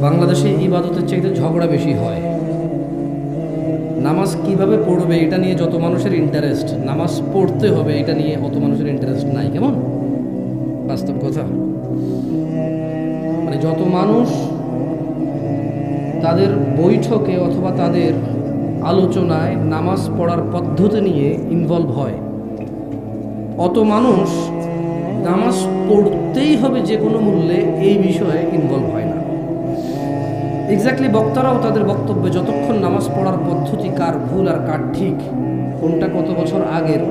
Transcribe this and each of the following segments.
বাংলাদেশে ইবাদতের চাইতে ঝগড়া বেশি হয়। নামাজ কীভাবে পড়বে এটা নিয়ে যত মানুষের ইন্টারেস্ট নামাজ পড়তে হবে এটা নিয়ে অত মানুষের ইন্টারেস্ট নাই, কেমন? বাস্তব কথা। মানে যত মানুষ তাদের বৈঠকে অথবা তাদের আলোচনায় নামাজ পড়ার পদ্ধতি নিয়ে ইনভলভ হয়। অত মানুষ নামাজ পড়তেই হবে যে কোনো মূল্যে এই বিষয়ে ইনভলভ হয়। এক্স্যাক্টলি বক্তারাও তাদের বক্তব্যে যতক্ষণ নামাজ পড়ার পদ্ধতি কার ভুল আর কার ঠিক, কোনটা কত বছর আগের,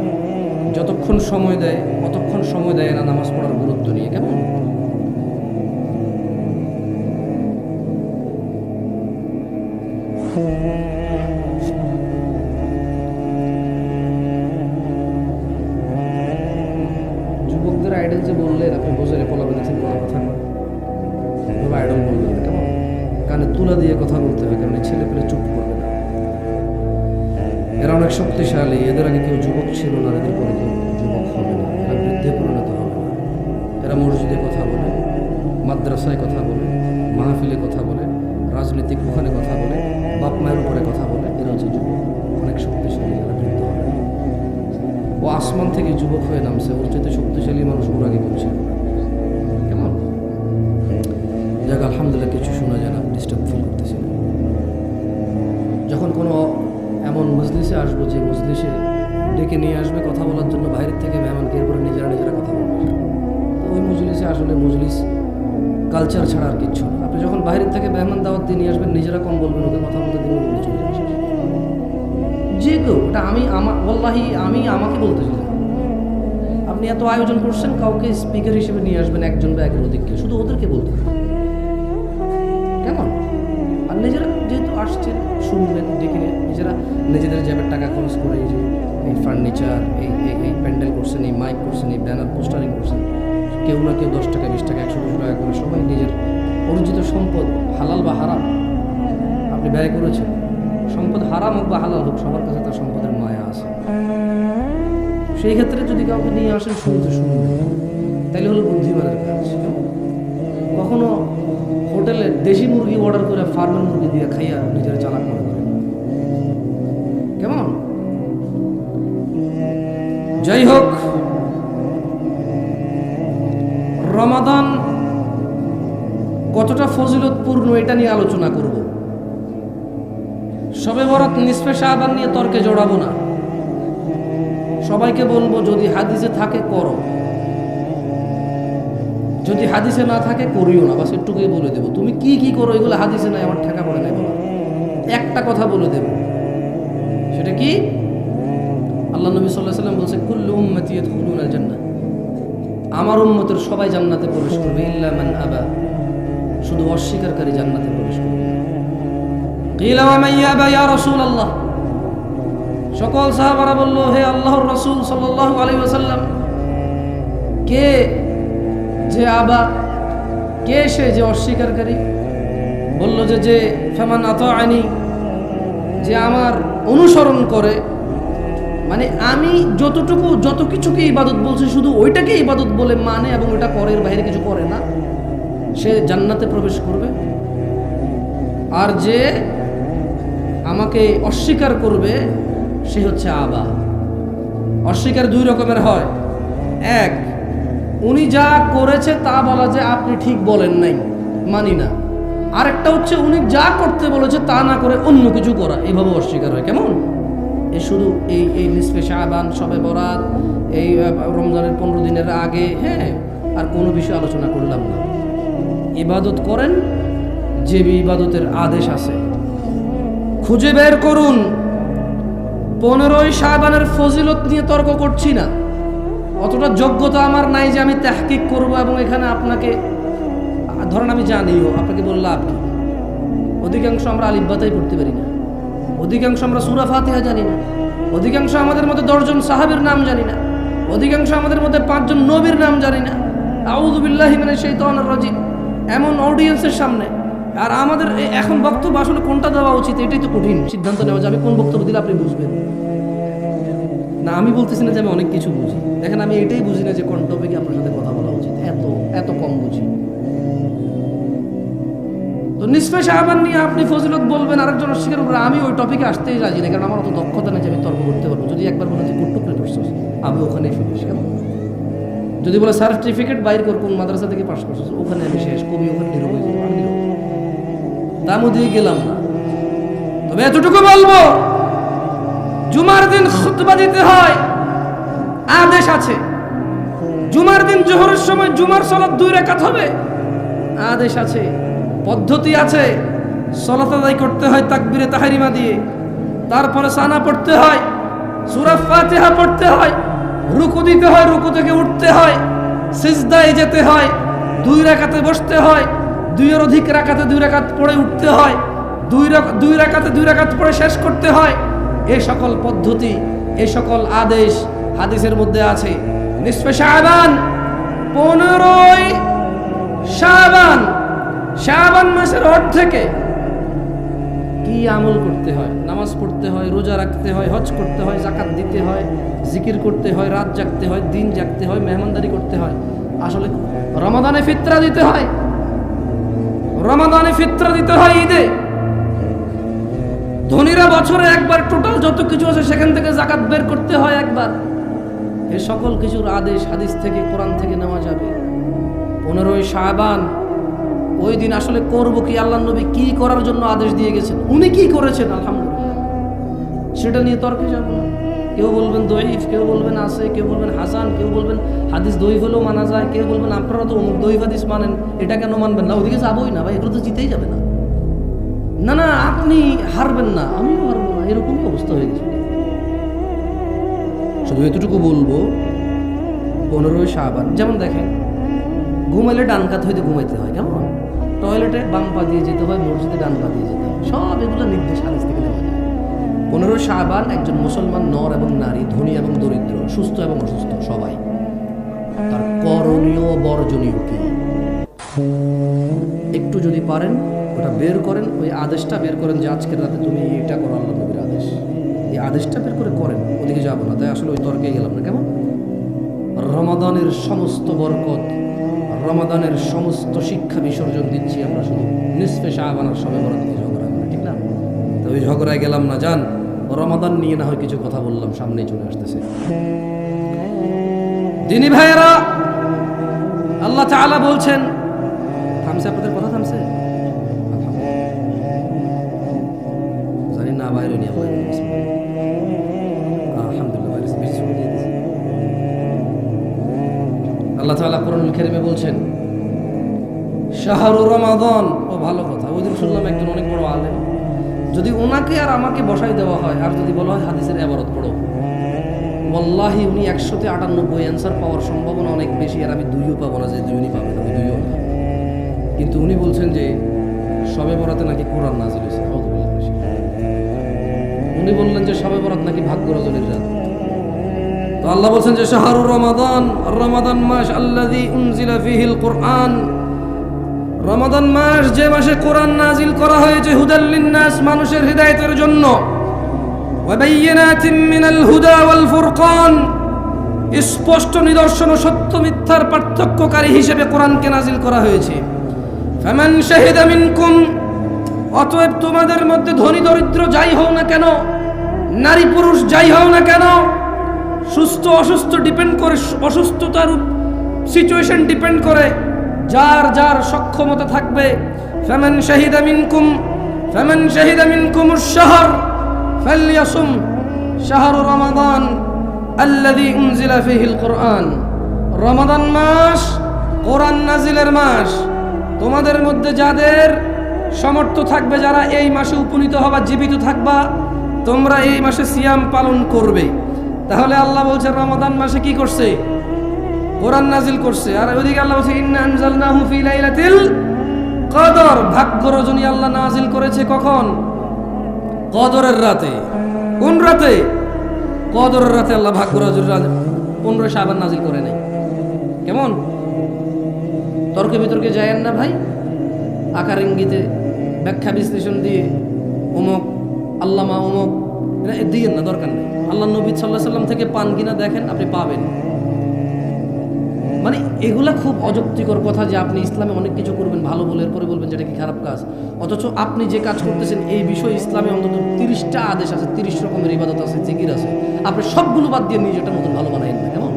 যতক্ষণ সময় দেয় কতক্ষণ সময় দেয় না নামাজ পড়ার ও আসমান থেকে যুবক হয়ে নামছে। ওর চাইতে শক্তিশালী মানুষ ওর আগে করছে কেমন? যাক, আলহামদুলিল্লাহ কিছু শোনা যায় না। ডিস্টার্ব ফিল করতেছি। যখন কোনো এমন মজলিসে আসব, যে মজলিসে ডেকে নিয়ে আসবে কথা বলার জন্য বাইরের থেকে মেহমানকে, এরপরে নিজেরা নিজেরা কথা বলবে। তো ওই মজলিসে আসলে মজলিস কালচার ছাড়া আর কিচ্ছু আপনি যখন বাইরের থেকে মেহমান দাওয়াত দিয়ে নিয়ে আসবেন, নিজেরা কম বলবেন ওকে কথা বলতে দিন চলে যাবে কেউ এটা আমি আমার ওল্লাহি আমি আমাকে বলতে না। আপনি এত আয়োজন করছেন, কাউকে স্পিকার হিসেবে নিয়ে আসবেন একজন বা একের অধিককে শুধু ওদেরকে বলতে। কেমন? আর নিজেরা যেহেতু আসছেন, শুনবেন নিয়ে। নিজেরা নিজেদের জ্যাবের টাকা খরচ করে এই যে, এই ফার্নিচার এই এই প্যান্ডেল করছেন, এই মাইক করছেন, এই ব্যানার পোস্টারিং করছেন। কেউ না কেউ দশ টাকা, বিশ টাকা, একশো দুশো টাকা করে সবাই নিজের অর্জিত সম্পদ, হালাল বা হারাম, আপনি ব্যয় করেছেন। সম্পদ হারাম হোক বা হালাল হোক, সবার কাছে তার সম্পদের মায়া আছে। সেই ক্ষেত্রে যদি কাউকে নিয়ে আসেন, শুনতে শুনবে তাইলে হলো বুদ্ধিমানের কাজ। কখনো হোটেলে দেশি মুরগি অর্ডার করে ফার্মের মুরগি দিয়ে খাইয়া নিজের চালাক মনে করে কেমন? যাই হোক, রমাদান কতটা ফজিলতপূর্ণ এটা নিয়ে আলোচনা করব। সবে বরাত নিসফে শাহবান নিয়ে তর্কে জড়াবো না। সবাইকে বলব, যদি হাদিসে থাকে, করো। যদি হাদিসে না থাকে, করিও না। বাস একটুকুই বলে দেবো। তুমি কি কি করো, এগুলো হাদিসে নাই, আমার ঠেকা পড়ে নাই একটা কথা বলে দেব। সেটা কি? আল্লাহ নবী সাল্লাহ সাল্লাম বলছে, কুল্লু উম্মতি ইয়াদখুলুন আল জান্নাহ আমার উম্মতের সবাই জান্নাতে প্রবেশ করবে, ইল্লা মান আবা। শুধু অস্বীকারী জান্নাতে প্রবেশ করবে। ইয়া সকল সাহাবারা বলল, হে আল্লাহর রাসূল সাল্লাল্লাহু আলাইহি ওয়াসাল্লাম, কে যে আবা, কে সে যে অস্বীকারী? বলল যে যে ফেমান আত আনি যে আমার অনুসরণ করে মানে আমি যতটুকু, যত কিছুকে ইবাদত বলছি, শুধু ওইটাকে ইবাদত বলে মানে এবং ওটা করে এর বাইরে কিছু করে না, সে জান্নাতে প্রবেশ করবে। আর যে আমাকে অস্বীকার করবে, সে হচ্ছে আবা। অস্বীকার দুই রকমের হয়। এক, উনি যা করেছে তা বলা যে আপনি ঠিক বলেন নাই, মানি না। আরেকটা হচ্ছে, উনি যা করতে বলেছে তা না করে অন্য কিছু করা এইভাবে অস্বীকার হয়। কেমন? এই শুধু এই এই নিসফে শাহবান সবে বরাত, এই রমজানের পনেরো দিনের আগে হ্যাঁ আর কোনো বিষয়ে আলোচনা করলাম না। ইবাদত করেন, যে ইবাদতের আদেশ আছে। খুঁজে বের করুন। পনেরোই শাহবানের ফজিলত নিয়ে তর্ক করছি না। অতটা যোগ্যতা আমার নাই যে আমি তাহকিক করব এবং এখানে আপনাকে, ধরেন আমি জানিও, আপনাকে বললাম আপনি অধিকাংশ আমরা আলিব্বাতাই পড়তে পারি না। অধিকাংশ আমরা সুরা ফাতিহা জানি না। অধিকাংশ আমাদের মধ্যে দশজন সাহাবের নাম জানি না। অধিকাংশ আমাদের মধ্যে পাঁচজন নবীর নাম জানি না। আউদুবিল্লাহি মানে সেই তহনার রাজিম। এমন অডিয়েন্সের সামনে আর আমাদের এখন বক্তব্য আসলে কোনটা দেওয়া উচিত এটাই তো কঠিন। সিদ্ধান্ত নেওয়া যে আমি কোন বক্তব্য দিলে আপনি বুঝবেন। না আমি বলতেছি না যে আমি অনেক কিছু বুঝি। দেখেন আমি এটাই বুঝি না যে কোন টপিকে আপনার সাথে কথা বলা উচিত। এত এত কম বুঝি। তো তো নিসফে নিয়ে আপনি ফজিলত বলবেন আরেকজন অস্বীকার করবেন আমি ওই টপিকে আসতেই রাজি না কারণ আমার অত দক্ষতা নেই যে আমি তর্ক করতে পারব। যদি একবার বলে যে কুটুকরে পড়ছিস আমি ওখানে ফিনিস কেন যদি বলে সার্টিফিকেট বাইর কর কোন মাদ্রাসা থেকে পাশ করছিস ওখানে আমি শেষ কবি ওখানে নিরব হয়ে যাব, তার মধ্যে গেলাম না। তবে এতটুকু বলব, জুমার দিন খুতবা দিতে হয়। আদেশ আছে। জুমার দিন জোহরের সময় জুমার সলাৎ দুই রেখাত হবে। আদেশ আছে। পদ্ধতি আছে। সলাত আদায় করতে হয় তাকবিরে তাহারিমা দিয়ে। তারপরে সানা পড়তে হয়। সূরা ফাতিহা পড়তে হয়। রুকু দিতে হয়, রুকু থেকে উঠতে হয়। সিজদায় যেতে হয়। দুই রাকাতে বসতে হয়। দুইয়ের অধিক রাকাতে দুই রাকাত পড়ে উঠতে হয়। দুই দুই রাকাতে দুই রাকাত পড়ে শেষ করতে হয়। এ সকল পদ্ধতি, এ সকল আদেশ হাদিসের মধ্যে আছে। নিসফে শাবান, পনেরোই শাবান শাবান মাসের অর্ধেকে কি আমল করতে হয়? নামাজ পড়তে হয়, রোজা রাখতে হয়, হজ করতে হয় জাকাত দিতে হয়, জিকির করতে হয়, রাত জাগতে হয়, দিন জাগতে হয়, মেহমানদারি করতে হয়। আসলে রমাদানে ফিতরা দিতে হয়। রমাদানে ফিতরা দিতে হয় ঈদে। ধনীরা বছরে একবার টোটাল যত কিছু আছে সেখান থেকে জাকাত বের করতে হয় একবার। এ সকল কিছুর আদেশ, হাদিস থেকে, কোরআন থেকে নেওয়া যাবে। পনেরোই শাহবান ওই দিন আসলে করব কি? আল্লাহ নবী কি করার জন্য আদেশ দিয়ে গেছেন? উনি কি করেছেন? আলহামদুলিল্লাহ। সেটা নিয়ে তর্কে যাব না। কেউ বলবেন দইফ কেউ বলবেন আছে কেউ বলবেন হাসান, কেউ বলবেন হাদিস দইফ হলেও মানা যায়, কেউ বলবেন আপনারা তো অমুক দইফ হাদিস মানেন, এটা কেন মানবেন না? ওদিকে যাবোই না ভাই, এগুলো তো জিতেই যাবে না। না না, আপনি হারবেন না, আমিও হারবো না, এরকমই অবস্থা হয়ে গেছে। শুধু এতটুকু বলব, পনেরোই শাহবান যেমন দেখেন, ঘুমাইলে ডান কাত হইতে ঘুমাইতে হয়, কেমন? টয়লেটে বাম পা দিয়ে যেতে হয়, মসজিদে ডান পা দিয়ে যেতে হয়, সব এগুলো নির্দেশ হাদিস থেকে দেওয়া যায়। পনেরো শাহবান একজন মুসলমান নর এবং নারী, ধনী এবং দরিদ্র, সুস্থ এবং অসুস্থ, সবাই। তার করণীয় বর্জনীয় কি? একটু যদি পারেন, ওটা বের করেন, ওই আদেশটা বের করেন যে আজকের রাতে তুমি এটা করো, আল্লাহ নবীর আদেশ। এই আদেশটা বের করে করেন, ওদিকে যাব না, তাই আসলে ওই তর্কে গেলাম না, কেমন? রমাদানের সমস্ত বরকত, রমাদানের সমস্ত শিক্ষা বিসর্জন দিচ্ছি আমরা শুধু। নিষ্পে শাহবানার সময় বরাদ নিয়ে ঝগড়া, ঠিক না? তো ওই ঝগড়ায় গেলাম না, যান। রমাদান নিয়ে না হয় কিছু কথা বললাম, সামনেই চলে আসতেছে। দিনী ভাইয়েরা, আল্লাহ তাআলা বলছেন, থামছে আপনাদের কথা, থামছে? জানি না, বাইরে নিয়ে। আল্লাহ তাআলা কোরআনুল বলছেন, শাহরু রমাদান। ও, ভালো কথা। ওই দিন শুনলাম একজন অনেক বড় আলেম। যদি ওনাকে আর আমাকে বসাই দেওয়া হয়, আর যদি বলা হয় হাদিসের এবারত পড়ো। ওয়াল্লাহি উনি একশোতে আটানব্বই অ্যান্সার পাওয়ার সম্ভাবনা অনেক বেশি, আর আমি দুইও পাবো না, যে দুইজনই পাবেন আমি দুইও না। কিন্তু উনি বলছেন যে, সবে বরাতে নাকি কোরআন নাজিল হয়েছে উনি বললেন যে, সবে বরাত নাকি ভাগ্য রজনীর রাত। তো আল্লাহ বলছেন যে শাহরু রমাদান রমাদান মাস আল্লাযী উনজিলা ফীহিল কোরআন রমাদান মাস যে মাসে কোরআন নাজিল করা হয়েছে হুদাল্লিন নাস মানুষের হৃদায়তের জন্য। স্পষ্ট নিদর্শন ও সত্য মিথ্যার পার্থক্যকারী হিসেবে কোরআনকে নাজিল করা হয়েছে। ফামান শাহিদা মিনকুম, অতএব তোমাদের মধ্যে ধনী দরিদ্র যাই হও না কেন, নারী পুরুষ যাই হও না কেন, সুস্থ অসুস্থ ডিপেন্ড করে, অসুস্থতার সিচুয়েশন ডিপেন্ড করে যার যার সক্ষমতা থাকবে, ফামান শাহিদা মিনকুম, ফামান শাহিদা মিনকুম শাহর ফালইয়াসুম শাহরু রমাদান আল্লাযী উনজিলা ফীহিল কোরআন রমাদান মাস কোরআন নাজিলের মাস। তোমাদের মধ্যে যাদের সমর্থ থাকবে, যারা এই মাসে উপনীত হবা, জীবিত থাকবা, তোমরা এই মাসে সিয়াম পালন করবে। তাহলে আল্লাহ বলছে, রমাদান মাসে কি করছে? কোরআন নাজিল করছে। আর ওইদিকে আল্লাহ বলছে, ইন্না আনজালনাহু ফি লাইলাতিল কদর। ভাগ্য রজনী আল্লাহ নাজিল করেছে কখন? কদরের রাতে। কোন রাতে? কদরের রাতে আল্লাহ ভাগ্য রজনী পনেরো সাবান নাজিল করে নাই। কেমন? তর্কে বিতর্কে যায়েন না ভাই? আকার ইঙ্গিতে ব্যাখ্যা বিশ্লেষণ দিয়ে অমুক, আল্লামা অমুক দিয়েন না, দরকার নেই। আল্লাহ নবী সাল্লাহ সাল্লাম থেকে পান কিনা দেখেন, আপনি পাবেন। মানে এগুলা খুব অযৌক্তিকর কথা যে আপনি ইসলামে অনেক কিছু করবেন, ভালো বলে এরপরে বলবেন যেটা কি খারাপ কাজ। অথচ আপনি যে কাজ করতেছেন, এই বিষয়ে ইসলামে অন্তত তিরিশটা আদেশ আছে, তিরিশ রকমের ইবাদত আছে, জিকির আছে। আপনি সবগুলো বাদ দিয়ে নিজেটা নতুন ভালো বানাইন না, কেমন?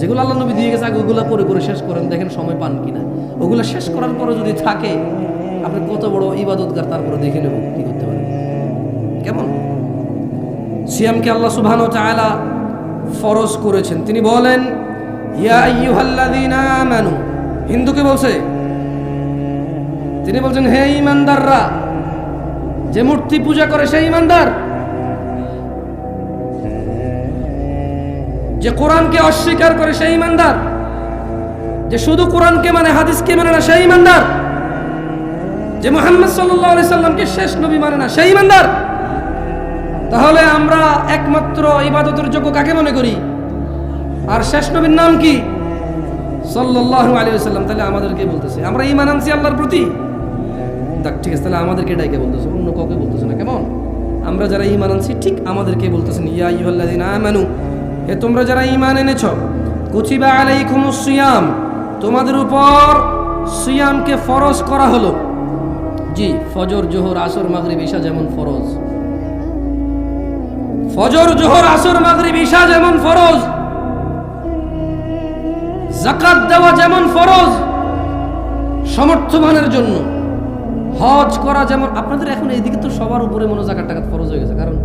যেগুলো আল্লাহ নবী দিয়ে গেছে, আগে ওগুলো করে করে শেষ করেন, দেখেন সময় পান কিনা। ওগুলো শেষ করার পরে যদি থাকে, আপনি কত বড় ইবাদতগার, তারপরে দেখে নেব কি করতে পারেন। কেমন? সিয়ামকে আল্লাহ সুবহান ও ফরজ করেছেন। তিনি বলেন হিন্দুকে বলছে, তিনি বলছেন, হে ইমানদাররা যে মূর্তি পূজা করে সেই ইমানদার যে কোরআনকে অস্বীকার করে সেই ইমানদার যে শুধু কোরআনকে মানে হাদিসকে মানে না, সেই ইমানদার যে মোহাম্মদ আলাইহি সাল্লামকে শেষ নবী মানে না, সেই ইমানদার তাহলে আমরা একমাত্র ইবাদতের যোগ্য কাকে মনে করি? আর শেষ নবীর নাম কি? সাল্লাল্লাহু আলাইহি ওয়াসাল্লাম। তাহলে আমাদেরকে বলতেছে, আমরা ঈমান আনছি আল্লাহর প্রতি? ঠিক আছে, তাহলে আমাদেরকে ডাইকে বলতেছে, অন্য কাউকে বলতেছে না, কেমন? আমরা যারা ঈমান আনছি, ঠিক আমাদেরকে বলতেছেন ইয়া আইয়ুহাল্লাযিনা আমানু, হে তোমরা যারা ঈমান এনেছো, কুতিবা আলাইকুমুস সিয়াম, তোমাদের উপর সিয়ামকে ফরজ করা হলো। জি, ফজর, জোহর, আসর, মাগরিব, ঈশা যেমন ফরজ। ফজর, জোহর, আসর, মাগরিব, ঈশা যেমন ফরজ। জাকাত দেওয়া যেমন ফরজ সমর্থমানের জন্য। হজ করা যেমন আপনাদের এখন এইদিকে তো সবার উপরে মনে জাকাত টাকাত ফরজ হয়ে গেছে, কারণ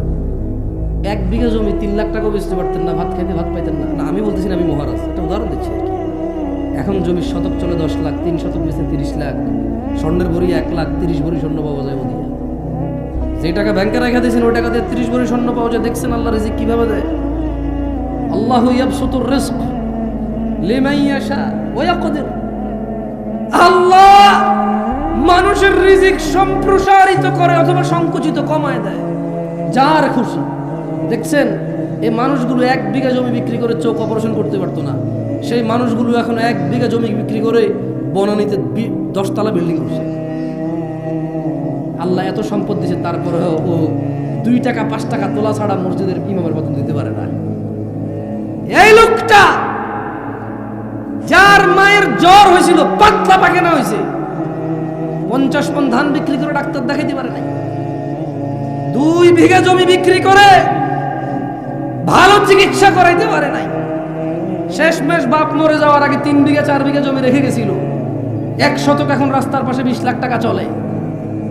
এক বিঘা জমি তিন লাখ টাকাও বেচতে পারতেন না, ভাত খাইতে ভাত পাইতেন না। না, আমি বলতেছি না আমি মহারাজ, একটা উদাহরণ দিচ্ছি এখন জমির শতক চলে দশ লাখ, তিন শতক বেচে তিরিশ লাখ, স্বর্ণের ভরি এক লাখ, তিরিশ ভরি স্বর্ণ পাওয়া যায় ওদিকে যে টাকা ব্যাংকে রেখে দিয়েছেন, ওই টাকা দিয়ে তিরিশ ভরি স্বর্ণ পাওয়া যায়, দেখছেন আল্লাহ রিজিক কীভাবে দেয়? আল্লাহ ইয়াবসুতুর রিজক। আল্লাহ মানুষের রিজিক সম্প্রসারিত করে অথবা সংকুচিত কমায় দেয়। যার খুশি। দেখছেন, এই মানুষগুলো এক বিঘা জমি বিক্রি করে চোখ অপারেশন করতে পারতো না। সেই মানুষগুলো এখন এক বিঘা জমি বিক্রি করে বনানীতে দশতলা বিল্ডিং করছে। আল্লাহ এত সম্পদ দিয়েছে তারপরে ও দুই টাকা, পাঁচ টাকা তোলা ছাড়া মসজিদের ইমামের বেতন দিতে পারে না। জ্বর হয়েছিল, পাতলা পায়খানা হয়েছে। পঞ্চাশ মন ধান বিক্রি করে ডাক্তার দেখাইতে পারে নাই। দুই বিঘা জমি বিক্রি করে ভালো চিকিৎসা করাইতে পারে নাই। শেষমেশ বাপ মরে যাওয়ার আগে তিন বিঘা, চার বিঘা জমি রেখে গেছিল। এক শতক এখন রাস্তার পাশে বিশ লাখ টাকা চলে।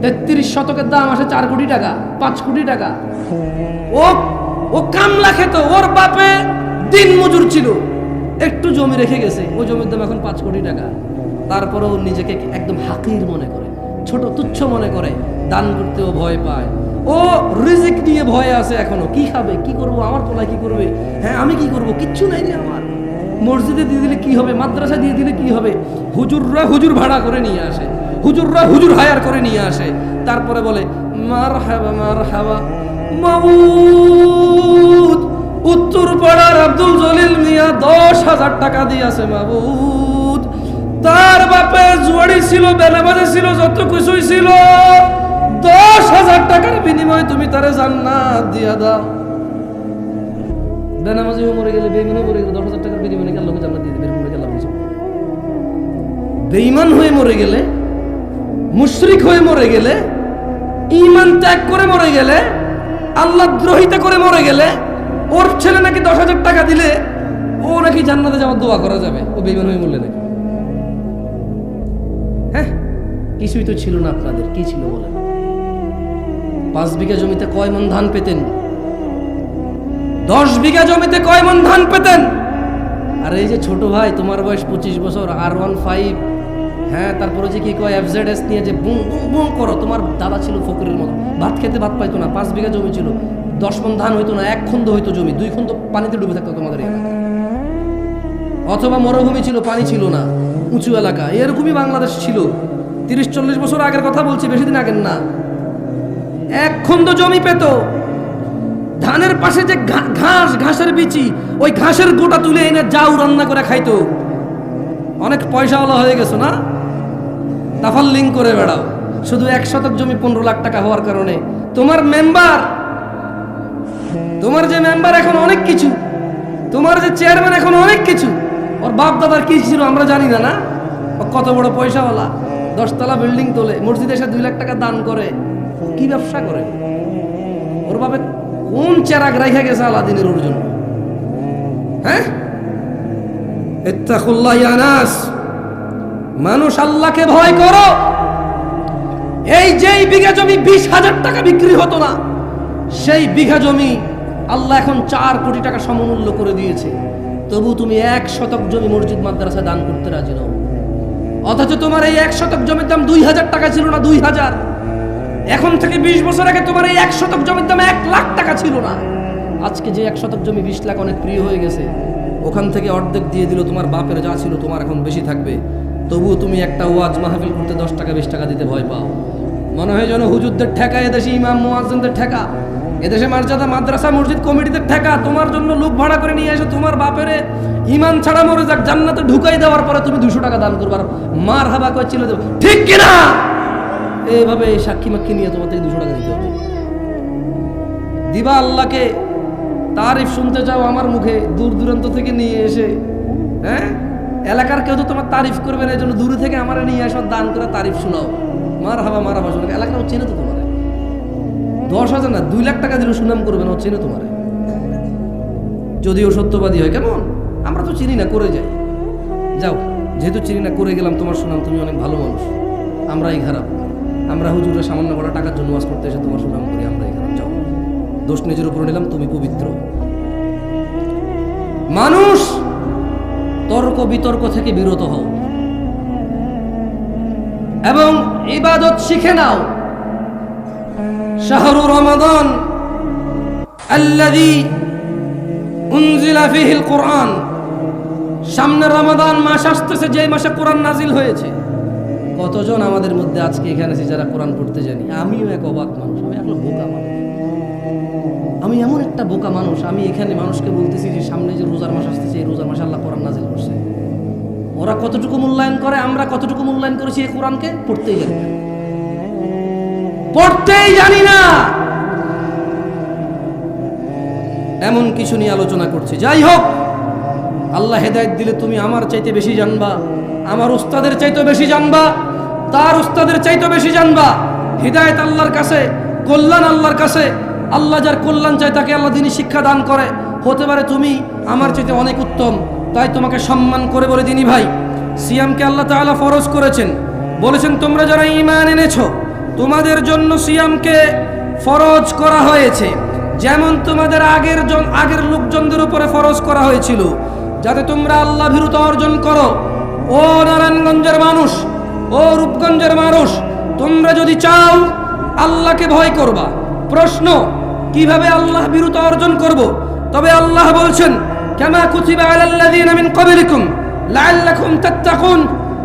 তেত্রিশ শতকের দাম আসে চার কোটি টাকা, পাঁচ কোটি টাকা। ও ও কামলা খেত, ওর বাপে দিন মজুর ছিল। একটু জমি রেখে গেছে ওই জমির দাম এখন পাঁচ কোটি টাকা। তারপরে ও নিজেকে একদম হাকির মনে করে, ছোট তুচ্ছ মনে করে, দান করতেও ভয় পায়। ও রিজিক নিয়ে ভয়ে আছে এখনও, কি খাবে, কি করব, আমার পোলায় কি করবে? হ্যাঁ আমি কি করব? কিচ্ছু নাই রে আমার। মসজিদে দিয়ে দিলে কি হবে মাদ্রাসা দিয়ে দিলে কি হবে? হুজুররা হুজুর ভাড়া করে নিয়ে আসে, হুজুররা হুজুর হায়ার করে নিয়ে আসে। তারপরে বলে মার হাবা মার হাবা মাবুদ উত্তর পাড়ার আব্দুল জলিল মিয়া দশ হাজার টাকা দিয়েছে মাবুদ। তার বাপে জুয়ারি ছিল বেনাবাজে ছিল, যত কিছুই ছিল। দশ হাজার টাকার বিনিময়ে তুমি তারে জান্নাত দিয়া দাও। বেনামাজি মরে গেলে বেইমানে মরে গেলে দশ হাজার টাকার বিনিময়ে আল্লাহকে জান্নাত দিয়ে দেবে? এরকম আল্লাহ বলছে। বেঈমান হয়ে মরে গেলে, মুশরিক হয়ে মরে গেলে, ঈমান ত্যাগ করে মরে গেলে, আল্লাহ দ্রোহিতা করে মরে গেলে ওর ছেলে নাকি দশ হাজার টাকা দিলে ও নাকি জান্নাতে যাওয়ার দোয়া করা যাবে। ও বেঈমান হয়ে মরলে নাকি? হ্যাঁ কিছুই তো ছিল না আপনাদের, কি ছিল বলেন? পাঁচ বিঘা জমিতে কয় মন ধান পেতেন? দশ বিঘা জমিতে কয় মন ধান পেতেন? আর এই যে ছোট ভাই, তোমার বয়স পঁচিশ বছর আর ওয়ান ফাইভ হ্যাঁ তারপরে যে কি কয় এফজেড এস নিয়ে যে বুম বুম বুম করো, তোমার দাদা ছিল ফকরের মতো। ভাত খেতে ভাত পাইতো না, পাঁচ বিঘা জমি ছিল। দশ মন ধান হইতো না, এক খন্দ হইতো জমি, দুই খন্দ পানিতে ডুবে থাকতো তোমাদের। অথবা মরুভূমি ছিল, পানি ছিল না, উঁচু এলাকা, এরকমই বাংলাদেশ ছিল। তিরিশ, চল্লিশ বছর আগের কথা বলছি, বেশি দিন আগের না। এক খন্দ জমি পেত, ধানের পাশে যে ঘাস, ঘাসের বিচি, ওই ঘাসের গোটা তুলে এনে যাও রান্না করে খাইতো। অনেক পয়সাওয়ালা হয়ে গেছো না? তাফাল লিঙ্ক করে বেড়াও। শুধু এক শতক জমি পনেরো লাখ টাকা হওয়ার কারণে। তোমার মেম্বার তোমার যে মেম্বার এখন অনেক কিছু, তোমার যে চেয়ারম্যান এখন অনেক কিছু, ওর বাপ দাদার কি ছিল আমরা জানি না না? কত বড় পয়সাওয়ালা, দশতলা বিল্ডিং তোলে, মসজিদে এসে দুই লাখ টাকা দান করে, কি ব্যবসা করে? ওর বাপে কোন চেরাগ রেখে গেছে আলাদিনের ওর জন্য হ্যাঁ নাস মানুষ আল্লাহকে ভয় করো। এই যেই বিঘা জমি বিশ হাজার টাকা বিক্রি হতো না, সেই বিঘা জমি আল্লাহ এখন চার কোটি টাকা সমমূল্য করে দিয়েছে। তবু তুমি এক শতক জমি মসজিদ মাদ্রাসা দান করতে রাজি নও। অথচ তোমার এই এক শতক জমির দাম দুই হাজার টাকা ছিল না দুই হাজার। এখন থেকে বিশ বছর আগে তোমার এই এক শতক জমির দাম এক লাখ টাকা ছিল না। আজকে যে এক শতক জমি বিশ লাখ অনেক প্রিয় হয়ে গেছে, ওখান থেকে অর্ধেক দিয়ে দিল তোমার বাপের, যা ছিল তোমার এখন বেশি থাকবে। তবুও তুমি একটা ওয়াজ মাহফিল করতে দশ টাকা, বিশ টাকা দিতে ভয় পাও। মনে হয় যেন হুজুরদের ঠেকা এদেশে ইমাম, মুয়াজ্জিনদের ঠেকা। এদেশে মর্যাদা মাদ্রাসা, মসজিদ কমিটিদের ঠেকা, তোমার জন্য লোক ভাড়া করে নিয়ে এসে, তোমার বাপেরে ইমান ছাড়া মরে যাক, জান্নাতে ঢুকাই দেওয়ার পরে তুমি দুশো টাকা দান করবার মার হাবা করে চিলে দেবো। ঠিক কিনা? এইভাবে এই সাক্ষী মাক্ষী নিয়ে তোমার থেকে দুশো টাকা দিতে হবে। দিবা আল্লাহকে, তারিফ শুনতে চাও আমার মুখে, দূর দূরান্ত থেকে নিয়ে এসে হ্যাঁ? এলাকার কেউ তো তোমার তারিফ করবে না, এই জন্য দূরে থেকে আমার নিয়ে আসো, দান করে তারিফ শোনাও। মার হাবা মার হাবা শোনাও। এলাকার ও চেনে তো তোমার। দশ হাজার না, দুই লাখ টাকা দিলেও সুনাম করবে না চেনে তোমার। যদিও সত্যবাদী হয়, কেমন? আমরা তো চিনি না, করে যাই। যাও, যেহেতু চিনি না, করে গেলাম, তোমার সুনাম, তুমি অনেক ভালো মানুষ। আমরাই খারাপ। আমরা হুজুরের সামান্য করা টাকার জন্য ওয়াজ করতে এসে তোমার সুনাম করি, আমরাই খারাপ, যাও। দোষ নিজের উপরে নিলাম, তুমি পবিত্র। মানুষ, তর্ক বিতর্ক থেকে বিরত হও। এবং ইবাদত শিখে নাও। শাহরু রমাদান আল্লাযী উনজিলা ফিহিল কোরআন। সামনে রমাদান মাস আসতেছে যে মাসে কোরআন নাজিল হয়েছে। কতজন আমাদের মধ্যে আজকে এখানে আছে যারা কোরআন পড়তে জানি? আমিও এক অবাক মানুষ, আমি এখন বোকা মানুষ। আমি এমন একটা বোকা মানুষ, আমি এখানে মানুষকে বলতেছি যে সামনে যে রোজার মাস আসতেছে, এই রোজার মাসে আল্লাহ কোরআন নাজিল করছে। ওরা কতটুকু মূল্যায়ন করে, আমরা কতটুকু মূল্যায়ন করেছি এই কোরআনকে? পড়তেই জানি পড়তেই জানি না। এমন কিছু নিয়ে আলোচনা করছি। যাই হোক, আল্লাহ হেদায়ত দিলে তুমি আমার চাইতে বেশি জানবা, আমার উস্তাদের চাইতে বেশি জানবা, তার উস্তাদের চাইতে বেশি জানবা। হৃদায়ত আল্লাহর কাছে, কল্যাণ আল্লাহর কাছে, আল্লাহ যার কল্যাণ চায় তাকে আল্লাহ দিনই শিক্ষা দান করে। হতে পারে তুমি আমার চাইতে অনেক উত্তম, তাই তোমাকে সম্মান করে বলে দিনী ভাই। সিয়ামকে আল্লাহ তাআলা ফরজ করেছেন। বলেছেন, তোমরা যারা ঈমান এনেছো তোমাদের জন্য সিয়ামকে ফরজ করা হয়েছে। যেমন তোমাদের আগের জন আগের লোকজনদের উপরে ফরজ করা হয়েছিল। যাতে তোমরা আল্লাহ ভীরুতা অর্জন করো। ও নারায়ণগঞ্জের মানুষ, ও রূপগঞ্জের মানুষ, তোমরা যদি চাও আল্লাহকে ভয় করবা। প্রশ্ন, কীভাবে আল্লাহ বিরুদ্ধ অর্জন করব? তবে আল্লাহ বলছেন, কামা কুতিবা আলাল্লাযীনা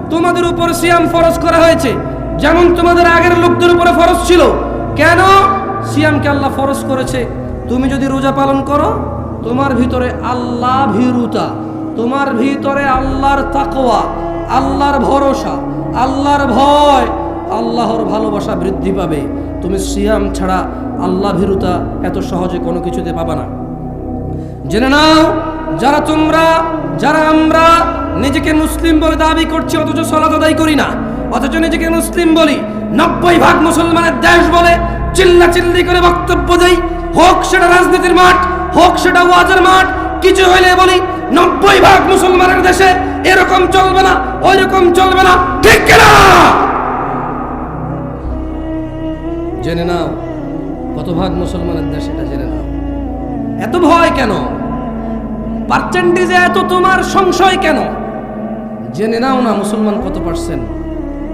তোমাদের উপর সিয়াম ফরজ করা হয়েছে। যেমন তোমাদের আগের লোকদের উপরে ফরজ ছিল। কেন? সিয়ামকে আল্লাহ ফরজ করেছে। তুমি যদি রোজা পালন করো, তোমার ভিতরে আল্লাহ ভীরুতা। তোমার ভিতরে আল্লাহর তাকোয়া আল্লাহর ভরসা, আল্লাহর ভয়, আল্লাহর ভালোবাসা বৃদ্ধি পাবে। তুমি সিয়াম ছাড়া আল্লাহ ভীরুতা এত সহজে কোনো কিছুতে পাবা না। জেনে নাও, যারা তোমরা, যারা আমরা নিজেকে মুসলিম বলে দাবি করছি, অথচ সলাত আদায় করি না। অথচ নিজেকে মুসলিম বলি, নব্বই ভাগ মুসলমানের দেশ বলে চিল্লা চিল্লি করে বক্তব্য দেই। হোক সেটা রাজনীতির মাঠ, হোক সেটা ওয়াজের মাঠ, কিছু হইলে বলি, নব্বই ভাগ মুসলমানের দেশে এরকম চলবে না ওই রকম চলবে না, ঠিক কিনা? জেনে নাও, কত ভাগ মুসলমানের দেশ এটা জেনে নাও। এত ভয় কেন? পার্সেন্টেজে এত তোমার সংশয় কেন? জেনে নাও না মুসলমান কত পার্সেন্ট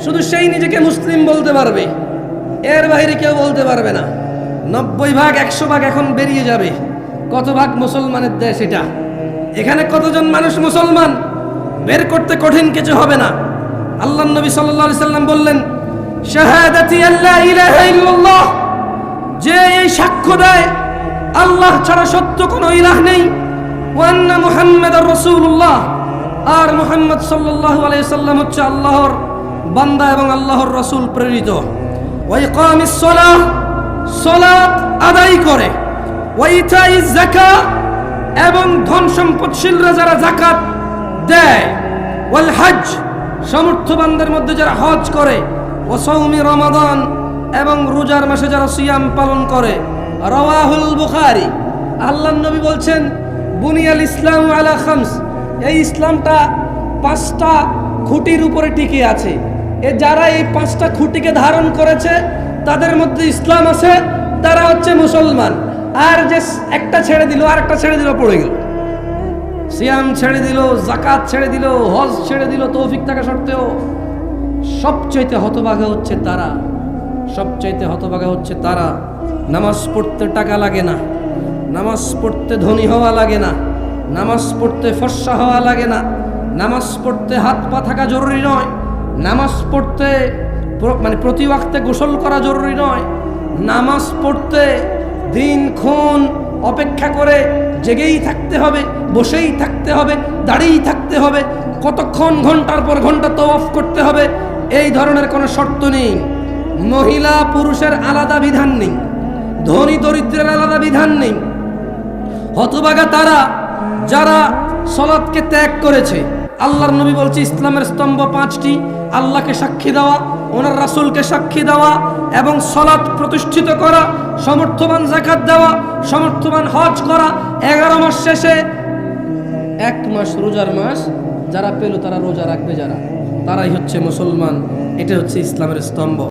শুধু সেই নিজেকে মুসলিম বলতে পারবে। এর বাইরে কেউ বলতে পারবে না। নব্বই ভাগ, একশো ভাগ এখন বেরিয়ে যাবে। কত ভাগ মুসলমানের দেশ এটা? এখানে কতজন মানুষ মুসলমান? বের করতে কঠিন কিছু হবে না। আল্লাহ নবী আলাইহি সাল্লাম বললেন যে এই সাক্ষ্য দেয়, আল্লাহ ছাড়া সত্য কোনো ইলাহ নেই। ওয়ান্না রাসূলুল্লাহ। আর মুহাম্মদ সাল্লাল্লাহু আলাইহি সাল্লাম হচ্ছে আল্লাহর বান্দা এবং আল্লাহর রাসূল প্রেরিত। সালাত আদায় করে। যাকাত, এবং ধন সম্পদশীলরা যারা জাকাত দেয়। ওয়াল হজ সমর্থবানদের মধ্যে যারা হজ করে। ও সৌমি রমাদান, এবং রোজার মাসে যারা সিয়াম পালন করে। রওয়াহুল বুখারি, আল্লাহ নবী বলছেন, বুনিয়াল ইসলাম আলা খামস। এই ইসলামটা পাঁচটা খুঁটির উপরে টিকে আছে। এ যারা এই পাঁচটা খুঁটিকে ধারণ করেছে, তাদের মধ্যে ইসলাম আছে, তারা হচ্ছে মুসলমান। আর যে একটা ছেড়ে দিল, আর একটা ছেড়ে দিল, পড়ে গেল। সিয়াম ছেড়ে দিল জাকাত ছেড়ে দিল, হজ ছেড়ে দিল, তৌফিক থাকা সত্ত্বেও সবচাইতে হতভাগা হচ্ছে তারা। সবচাইতে হতভাগা হচ্ছে তারা। নামাজ পড়তে টাকা লাগে না। নামাজ পড়তে ধনী হওয়া লাগে না। নামাজ পড়তে ফর্সা হওয়া লাগে না। নামাজ পড়তে হাত পা থাকা জরুরি নয়। নামাজ পড়তে মানে প্রতি ওয়াক্তে গোসল করা জরুরি নয়। নামাজ পড়তে দিনক্ষণ অপেক্ষা করে জেগেই থাকতে হবে, বসেই থাকতে হবে, দাঁড়িয়েই থাকতে হবে, কতক্ষণ ঘণ্টার পর ঘণ্টা তওয়াফ করতে হবে, এই ধরনের কোনো শর্ত নেই। মহিলা পুরুষের আলাদা বিধান নেই, ধনী দরিদ্রের আলাদা বিধান নেই। হতবাগা তারা যারা সলাৎকে ত্যাগ করেছে আল্লাহর নবী বলছে, ইসলামের স্তম্ভ পাঁচটি। আল্লাহকে সাক্ষী দেওয়া, ওনার রাসুলকে সাক্ষী দেওয়া এবং সলাৎ প্রতিষ্ঠিত করা, সমর্থবান জাকাত দেওয়া, সমর্থবান হজ করা, এগারো মাস শেষে এক মাস রোজার মাস, যারা পেল তারা রোজা রাখবে যারা। তারাই হচ্ছে মুসলমান। এটা হচ্ছে ইসলামের স্তম্ভ।